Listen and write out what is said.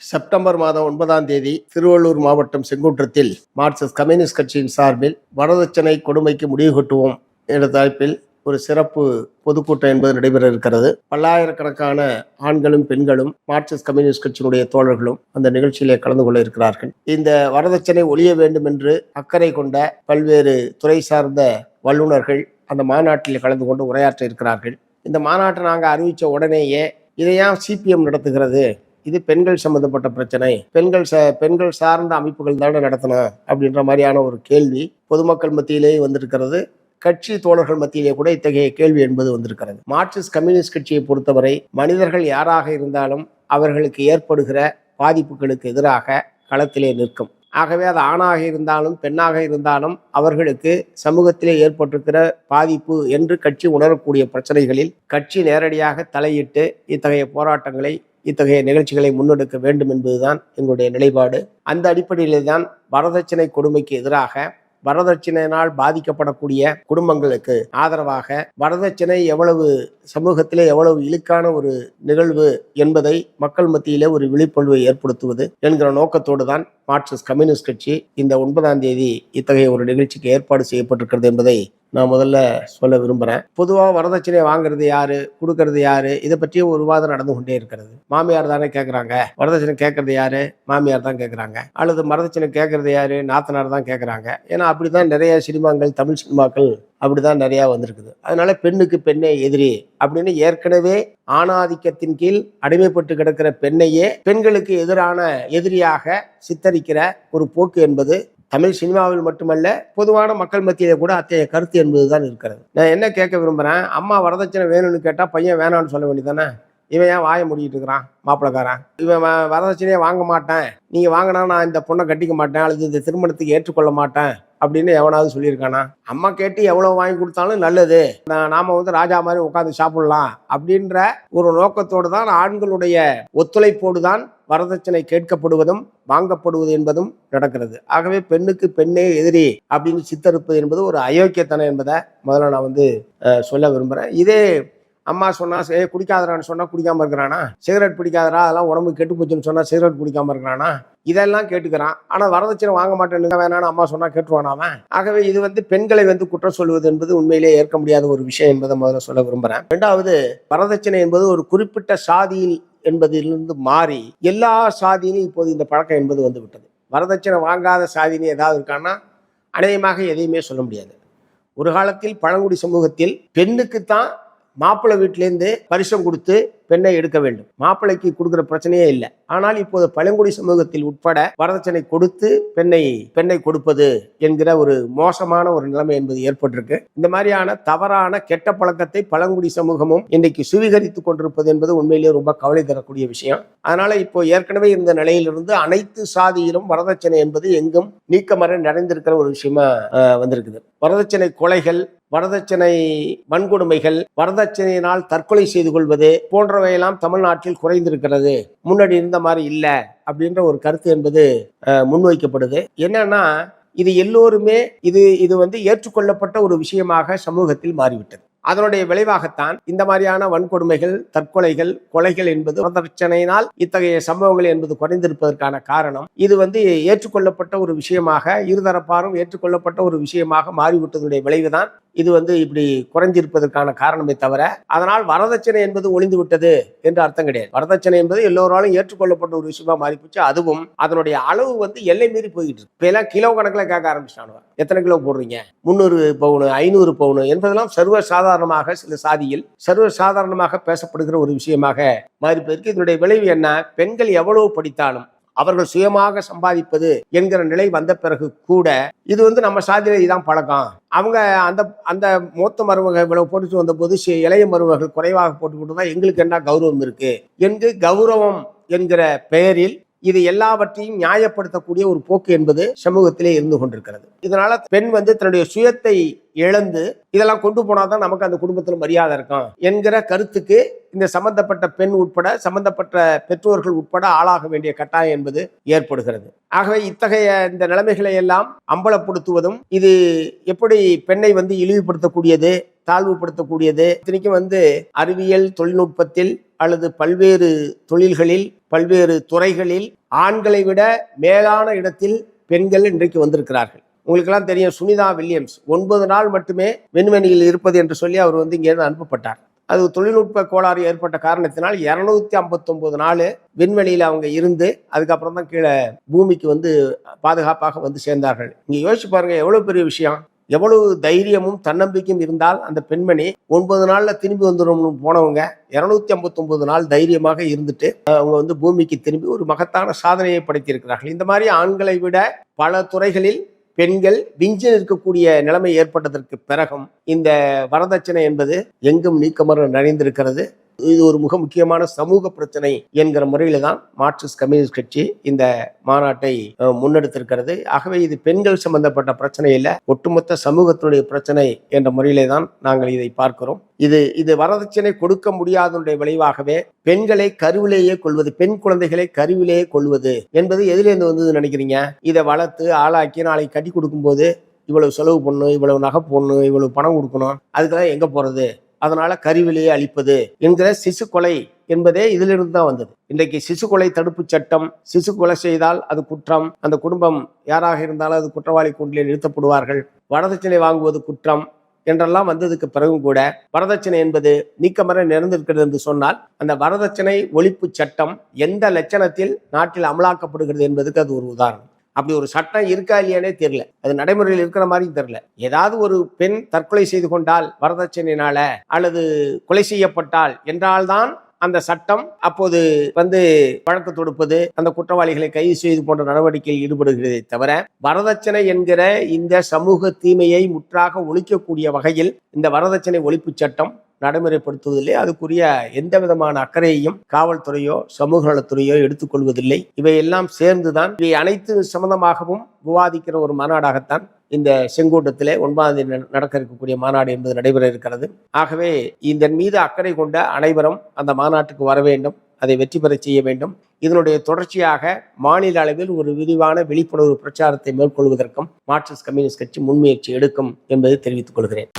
September மாதம் ஒன்பதாம் தேதி திருவள்ளூர் மாவட்டம் செங்குன்றத்தில் மார்க்சிஸ்ட் கம்யூனிஸ்ட் கட்சியின் சார்பில் வரதட்சணை கொடுமைக்கு முடிவு கட்டுவோம் என்ற தலைப்பில் ஒரு சிறப்பு பொதுக்கூட்டம் என்பது நடைபெற இருக்கிறது. பல்லாயிரக்கணக்கான ஆண்களும் பெண்களும் மார்க்சிஸ்ட் கம்யூனிஸ்ட் கட்சியினுடைய தோழர்களும் அந்த நிகழ்ச்சியிலே கலந்து கொள்ள இருக்கிறார்கள். இந்த வரதட்சணை ஒழிய வேண்டும் என்று அக்கறை கொண்ட பல்வேறு துறை சார்ந்த வல்லுநர்கள் அந்த மாநாட்டில் கலந்து கொண்டு உரையாற்ற இருக்கிறார்கள். இந்த மாநாட்டை நாங்கள் அறிவித்த உடனேயே இதை ஏன் சிபிஎம் நடத்துகிறது? இது பெண்கள் சம்பந்தப்பட்ட பிரச்சனை. பெண்கள் ச பெண்கள் சார்ந்த அமைப்புகள் தானே நடத்தின அப்படின்ற மாதிரியான ஒரு கேள்வி பொதுமக்கள் மத்தியிலேயே வந்திருக்கிறது. கட்சி தோழர்கள் மத்தியிலே கூட இத்தகைய கேள்வி என்பது வந்திருக்கிறது. மார்க்சிஸ்ட் கம்யூனிஸ்ட் கட்சியை பொறுத்தவரை மனிதர்கள் யாராக இருந்தாலும் அவர்களுக்கு ஏற்படுகிற பாதிப்புகளுக்கு எதிராக களத்திலே நிற்கும். ஆகவே அது ஆணாக இருந்தாலும் பெண்ணாக இருந்தாலும் அவர்களுக்கு சமூகத்திலே ஏற்பட்டிருக்கிற பாதிப்பு என்று கட்சி உணரக்கூடிய பிரச்சனைகளில் கட்சி நேரடியாக தலையிட்டு இத்தகைய போராட்டங்களை இத்தகைய நிகழ்ச்சிகளை முன்னெடுக்க வேண்டும் என்பதுதான் எங்களுடைய நிலைப்பாடு. அந்த அடிப்படையிலே தான் வரதட்சணை கொடுமைக்கு எதிராக வரதட்சணையினால் பாதிக்கப்படக்கூடிய குடும்பங்களுக்கு ஆதரவாக வரதட்சணை எவ்வளவு சமூகத்திலே எவ்வளவு இழுக்கான ஒரு நிகழ்வு என்பதை மக்கள் மத்தியிலே ஒரு விழிப்புணர்வை ஏற்படுத்துவது என்கிற நோக்கத்தோடு தான் மார்க்சிஸ்ட் கம்யூனிஸ்ட் கட்சி இந்த ஒன்பதாம் தேதி இத்தகைய ஒரு நிகழ்ச்சிக்கு ஏற்பாடு செய்யப்பட்டிருக்கிறது என்பதை நான் முதல்ல சொல்ல விரும்புகிறேன் பொதுவாக வரதட்சணை வாங்குறது யாரு? கொடுக்கறது யாரு? இதை பற்றிய ஒரு விவாதம் நடந்து கொண்டே இருக்கிறது. மாமியார் தானே கேட்குறாங்க வரதட்சணை கேட்கறது யாரு? மாமியார் தான் கேட்குறாங்க அல்லது வரதட்சணை கேட்கறது யாரு? நாத்தனார் தான் கேட்குறாங்க ஏன்னா அப்படி தான் நிறைய சினிமாக்கள் தமிழ் சினிமாக்கள் அப்படிதான் நிறையா வந்திருக்குது. அதனால பெண்ணுக்கு பெண்ணே எதிரி அப்படின்னு ஏற்கனவே ஆணாதிக்கத்தின் கீழ் அடிமைப்பட்டு கிடக்கிற பெண்ணையே பெண்களுக்கு எதிரான எதிரியாக சித்தரிக்கிற ஒரு போக்கு என்பது தமிழ் சினிமாவில் மட்டுமல்ல பொதுவான மக்கள் மத்தியிலே கூட அத்தகைய கருத்து என்பதுதான் இருக்கிறது. நான் என்ன கேட்க விரும்புகிறேன் அம்மா வரதட்சணை வேணும்னு கேட்டால் பையன் வேணாம்னு சொல்ல வேண்டியதானே இவன் ஏன் வாயை முடிக்கிட்டு இருக்கிறான் மாப்பிளக்காரன்? இவன் வரதட்சணையே வாங்க மாட்டேன். நீங்கள் வாங்கினா நான் இந்த பொண்ணை கட்டிக்க மாட்டேன் அல்லது இந்த திருமணத்துக்கு ஏற்றுக்கொள்ள மாட்டேன். அப்படின்னு எவனாவது சொல்லியிருக்கானா? அம்மா கேட்டு எவ்வளோ வாங்கி கொடுத்தாலும் நல்லது. நான் வந்து ராஜா மாதிரி உட்காந்து சாப்பிடலாம் அப்படின்ற ஒரு நோக்கத்தோடு தான் ஆண்களுடைய ஒத்துழைப்போடு தான் வரதட்சணை கேட்கப்படுவதும் வாங்கப்படுவது என்பதும் நடக்கிறது. ஆகவே பெண்ணுக்கு பெண்ணே எதிரி அப்படின்னு சித்தரிப்பது என்பது ஒரு அயோக்கியத்தனம் என்பதை முதல்ல நான் வந்து சொல்ல விரும்புகிறேன் இதே அம்மா சொன்னா ஏ குடிக்காதடான்னு சொன்னா குடிக்காம இருக்கிறானா? சிகரெட் பிடிக்காதடா அதெல்லாம் உடம்பு கெட்டு போச்சுன்னு சொன்னா சிகரெட் பிடிக்காம இருக்கிறானா? இதெல்லாம் கேட்டுக்கிறான். ஆனா வரதட்சணை வாங்க மாட்டேன்னு வேணான்னு அம்மா சொன்னா கேட்டுருவானா அவன்? ஆகவே இது வந்து பெண்களை வந்து குற்றம் சொல்வது என்பது உண்மையிலே ஏற்க முடியாத ஒரு விஷயம் என்பதை முதல்ல சொல்ல விரும்புறேன். ரெண்டாவது வரதட்சணை என்பது ஒரு குறிப்பிட்ட சாதியில் என்பதிலிருந்து மாறி எல்லா சாதியிலும் இப்போது இந்த பழக்கம் என்பது வந்து விட்டது. வரதட்சணை வாங்காத சாதின்னு ஏதாவது இருக்கான்னா அநேகமாக எதையுமே சொல்ல முடியாது. ஒரு காலத்தில் பழங்குடி சமூகத்தில் பெண்ணுக்குத்தான் மாப்பிள்ளை வீட்டிலேருந்து பரிசம் கொடுத்து பெண்ணை எடுக்க வேண்டும். மாப்பிள்ளைக்கு கொடுக்குற பிரச்சனையே இல்லை. ஆனால் இப்போது பழங்குடி சமூகத்தில் உட்பட வரதட்சணை கொடுத்து பெண்ணை பெண்ணை கொடுப்பது என்கிற ஒரு மோசமான ஒரு நிலைமை என்பது ஏற்பட்டிருக்கு. இந்த மாதிரியான தவறான கெட்ட பழக்கத்தை பழங்குடி சமூகமும் இன்னைக்கு சுவீகரித்துக் கொண்டிருப்பது என்பது உண்மையிலேயே ரொம்ப கவலை தரக்கூடிய விஷயம். அதனால இப்போ ஏற்கனவே இருந்த நிலையிலிருந்து அனைத்து சாதியிலும் வரதட்சணை என்பது எங்கும் நீக்கமர நிறைந்திருக்கிற ஒரு விஷயமா வந்திருக்குது. வரதட்சணை கொலைகள் வரதட்சணை வன்கொடுமைகள் வரதட்சணையினால் தற்கொலை செய்து கொள்வது போன்றவையெல்லாம் தமிழ்நாட்டில் குறைந்திருக்கிறது. முன்னாடி இருந்த மாதிரி இல்லை அப்படின்ற ஒரு கருத்து என்பது முன்வைக்கப்படுது. என்னன்னா இது எல்லோருமே இது இது வந்து ஏற்றுக்கொள்ளப்பட்ட ஒரு விஷயமாக சமூகத்தில் மாறிவிட்டது. அதனுடைய விளைவாகத்தான் இந்த மாதிரியான வன்கொடுமைகள் தற்கொலைகள் கொலைகள் என்பது வரதட்சணையினால் இத்தகைய சம்பவங்கள் என்பது குறைந்திருப்பதற்கான காரணம். இது வந்து ஏற்றுக்கொள்ளப்பட்ட ஒரு விஷயமாக இருதரப்பாரும் ஏற்றுக்கொள்ளப்பட்ட ஒரு விஷயமாக மாறிவிட்டதுடைய விளைவுதான் இது வந்து இப்படி குறைஞ்சிருப்பதற்கான காரணமே தவிர அதனால் வரதட்சணை என்பது ஒளிந்து விட்டது என்று அர்த்தம் கிடையாது. வரதட்சணை என்பது எல்லோராலும் ஏற்றுக்கொள்ளப்பட்ட ஒரு விஷயமா மாறிப்போச்சு. அதுவும் அதனுடைய அளவு வந்து எல்லை மீறி போய்கிட்டு இருக்கு. எல்லாம் கிலோ கணக்கில் கேட்க ஆரம்பிச்சிட்டானுவா எத்தனை கிலோ போடுறீங்க? முந்நூறு பவுனு ஐநூறு பவுனு என்பதெல்லாம் சர்வ சாதாரணமாக சில சாதியில் சர்வ சாதாரணமாக பேசப்படுகிற ஒரு விஷயமாக மாறி போயிருக்கு. இதனுடைய விளைவு என்ன? பெண்கள் எவ்வளவு படித்தாலும் அவர்கள் சுயமாக சம்பாதிப்பது என்கிற நிலை வந்த பிறகு கூட இது வந்து நம்ம சாதியில இதான் பழக்கம். அவங்க அந்த அந்த மூத்த மருமகள் இவ்வளவு போட்டுட்டு வந்த போது சி- இளைய மருமகள் குறைவாக போட்டுக்கிட்டு தான் எங்களுக்கு என்ன கௌரவம் இருக்கு? என்று கௌரவம் என்கிற பெயரில் இது எல்லாவற்றையும் நியாயப்படுத்தக்கூடிய ஒரு போக்கு என்பது சமூகத்திலே இருந்து கொண்டிருக்கிறது. இதனால பெண் வந்து தன்னுடைய சுயத்தை இழந்து இதெல்லாம் கொண்டு போனாதான் நமக்கு அந்த குடும்பத்தில் மரியாதை இருக்கும் என்கிற கருத்துக்கு இந்த சம்பந்தப்பட்ட பெண் உட்பட சம்பந்தப்பட்ட பெற்றோர்கள் உட்பட ஆளாக வேண்டிய கட்டாயம் என்பது ஏற்படுகிறது. ஆகவே இத்தகைய இந்த நிலைமைகளை எல்லாம் அம்பலப்படுத்துவதும் இது எப்படி பெண்ணை வந்து இழிவுபடுத்தக்கூடியது தாழ்வுபடுத்தக்கூடியது இத்தனைக்கும் வந்து அறிவியல் தொழில்நுட்பத்தில் அல்லது பல்வேறு தொழில்களில் பல்வேறு துறைகளில் ஆண்களை விட மேலான இடத்தில் பெண்கள் இன்றைக்கு வந்திருக்கிறார்கள். உங்களுக்கெல்லாம் தெரியும் சுனிதா வில்லியம்ஸ். ஒன்பது நாள் மட்டுமே விண்வெளியில் இருப்பது என்று சொல்லி அவர் வந்து இங்கேருந்து அனுப்பப்பட்டார். அது தொழில்நுட்ப கோளாறு ஏற்பட்ட காரணத்தினால் இரநூத்தி ஐம்பத்தொம்போது நாள் விண்வெளியில் அவங்க இருந்து அதுக்கப்புறம் தான் கீழே பூமிக்கு வந்து பாதுகாப்பாக வந்து சேர்ந்தார்கள். இங்கே யோசிச்சு பாருங்கள் எவ்வளோ பெரிய விஷயம்? எவ்வளவு தைரியமும் தன்னம்பிக்கையும் இருந்தால் அந்த பெண்மணி ஒன்பது நாள்ல திரும்பி வந்துடும் போனவங்க இருநூத்தி ஐம்பத்தொன்பது நாள் தைரியமாக இருந்துட்டு அவங்க வந்து பூமிக்கு திரும்பி ஒரு மகத்தான சாதனையை படைத்திருக்கிறார்கள். இந்த மாதிரி ஆண்களை விட பல துறைகளில் பெண்கள் விஞ்சி நிற்கக்கூடிய நிலைமை ஏற்பட்டதற்கு பிறகும் இந்த வரதட்சணை என்பது எங்கும் நீக்கமர நிறைந்திருக்கிறது இது ஒரு மிக முக்கியமான சமூக பிரச்சனை என்கிற முறையில தான் மார்க்சிஸ்ட் கம்யூனிஸ்ட் கட்சி இந்த மாநாட்டை முன்னெடுத்திருக்கிறது. ஆகவே இது பெண்கள் சம்பந்தப்பட்ட பிரச்சனை இல்லை ஒட்டுமொத்த சமூகத்தினுடைய பிரச்சனை என்ற முறையிலே தான் நாங்கள் இதை பார்க்கிறோம். இது இது வரதட்சணை கொடுக்க முடியாதனுடைய விளைவாகவே பெண்களை கருவிலேயே கொள்வது பெண் குழந்தைகளை கருவிலேயே கொள்வது என்பது எதிலேருந்து வந்தது நினைக்கிறீங்க? இதை வளர்த்து ஆளாக்கி நாளைக்கு கட்டி கொடுக்கும்போது இவ்வளவு செலவு பண்ணணும் இவ்வளவு நகை போடணும் இவ்வளவு பணம் கொடுக்கணும் அதுக்கெல்லாம் எங்க போறது? அதனால கருவிலேயே அழிப்பது என்கிற சிசு கொலை என்பதே இதிலிருந்து தான் வந்தது. இன்றைக்கு சிசு கொலை தடுப்பு சட்டம் சிசு கொலை செய்தால் அது குற்றம் அந்த குடும்பம் யாராக இருந்தாலும் அது குற்றவாளி கூண்டிலே நிறுத்தப்படுவார்கள் வரதட்சணை வாங்குவது குற்றம் என்றெல்லாம் வந்ததுக்கு பிறகும் கூட வரதட்சணை என்பது நீக்கமர நிறந்திருக்கிறது என்று சொன்னால் அந்த வரதட்சணை ஒழிப்பு சட்டம் எந்த லட்சணத்தில் நாட்டில் அமலாக்கப்படுகிறது என்பதுக்கு அது ஒரு உதாரணம். அப்படி ஒரு சட்டம் இருக்கா இல்லையானே தெரியல. அது நடைமுறையில் இருக்கிற மாதிரி தெரியல. ஏதாவது ஒரு பெண் தற்கொலை செய்து கொண்டால் வரதட்சணையினால அல்லது கொலை செய்யப்பட்டால் என்றால்தான் அந்த சட்டம் அப்போது வந்து வழக்கு தொடுப்பது அந்த குற்றவாளிகளை கைது செய்து போன்ற நடவடிக்கையில் ஈடுபடுகிறதே தவிர வரதட்சணை என்கிற இந்த சமூக தீமையை முற்றாக ஒழிக்கக்கூடிய வகையில் இந்த வரதட்சணை ஒழிப்பு சட்டம் நடைமுறைப்படுத்துவதில்லை. அதுக்குரிய எந்த விதமான அக்கறையையும் காவல்துறையோ சமூக நலத்துறையோ எடுத்துக்கொள்வதில்லை. இவையெல்லாம் சேர்ந்துதான் இவை அனைத்து சம்பந்தமாகவும் விவாதிக்கிற ஒரு மாநாடாகத்தான் இந்த செங்கோட்டத்திலே ஒன்பதாம் தேதி நடக்க இருக்கக்கூடிய மாநாடு என்பது நடைபெற இருக்கிறது. ஆகவே இதன் மீது அக்கறை கொண்ட அனைவரும் அந்த மாநாட்டுக்கு வர வேண்டும் அதை வெற்றி பெறச் செய்ய வேண்டும். இதனுடைய தொடர்ச்சியாக மாநில அளவில் ஒரு விரிவான விழிப்புணர்வு பிரச்சாரத்தை மேற்கொள்வதற்கும் மார்க்சிஸ்ட் கம்யூனிஸ்ட் கட்சி முன்முயற்சி எடுக்கும் என்பதை தெரிவித்துக் கொள்கிறேன்.